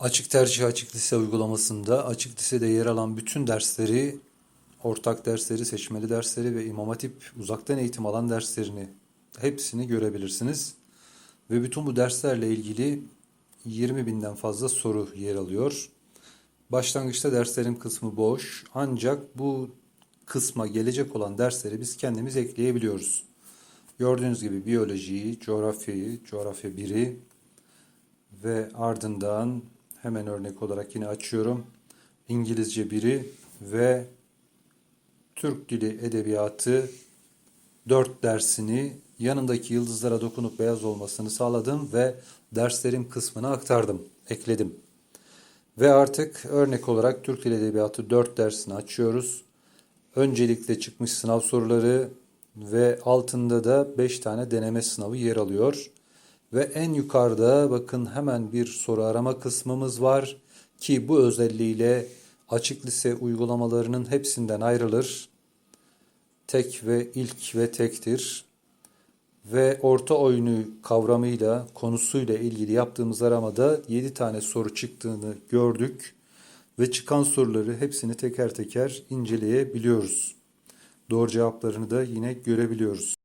Açık tercih açık lise uygulamasında açık lisede yer alan bütün dersleri, ortak dersleri, seçmeli dersleri ve İmam Hatip uzaktan eğitim alan derslerini hepsini görebilirsiniz. Ve bütün bu derslerle ilgili 20 binden fazla soru yer alıyor. Başlangıçta derslerin kısmı boş ancak bu kısma gelecek olan dersleri biz kendimiz ekleyebiliyoruz. Gördüğünüz gibi biyolojiyi, coğrafyayı, coğrafya 1'i ve ardından hemen örnek olarak yine açıyorum. İngilizce 1'i ve Türk Dili Edebiyatı 4 dersini yanındaki yıldızlara dokunup beyaz olmasını sağladım ve derslerim kısmına aktardım, ekledim. Ve artık örnek olarak Türk Dili Edebiyatı 4 dersini açıyoruz. Öncelikle çıkmış sınav soruları ve altında da 5 tane deneme sınavı yer alıyor. Ve en yukarıda bakın hemen bir soru arama kısmımız var ki bu özelliğiyle açık lise uygulamalarının hepsinden ayrılır. Tek ve ilk ve tektir. Ve orta oyunu kavramıyla, konusuyla ilgili yaptığımız aramada 7 tane soru çıktığını gördük. Ve çıkan soruları hepsini teker teker inceleyebiliyoruz. Doğru cevaplarını da yine görebiliyoruz.